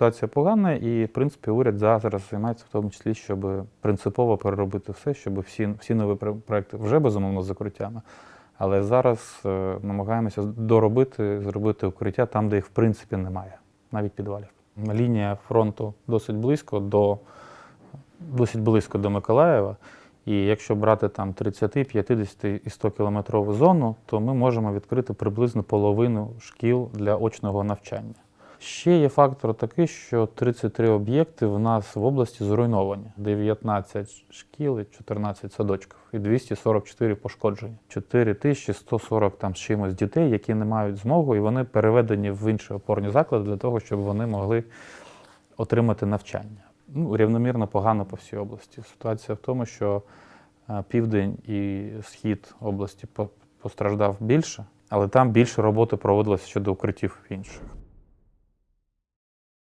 ситуація погана, і в принципі уряд зараз займається в тому числі, щоб принципово переробити все, щоб всі, всі нові про- проекти вже безумовно з закриттями. Але зараз е, намагаємося доробити, зробити укриття там, де їх в принципі немає, навіть підвалів. Лінія фронту досить близько до досить близько до Миколаєва. І якщо брати там 30, 50 і 100 кілометрову зону, то ми можемо відкрити приблизно половину шкіл для очного навчання. Ще є фактор такий, що 33 об'єкти в нас в області зруйновані. 19 шкіл і 14 садочків і 244 пошкоджені. 4140 там з чимось дітей, які не мають змогу, і вони переведені в інші опорні заклади для того, щоб вони могли отримати навчання. Ну, рівномірно погано по всій області. Ситуація в тому, що е, південь і схід області постраждав більше, але там більше роботи проводилося щодо укриттів інших.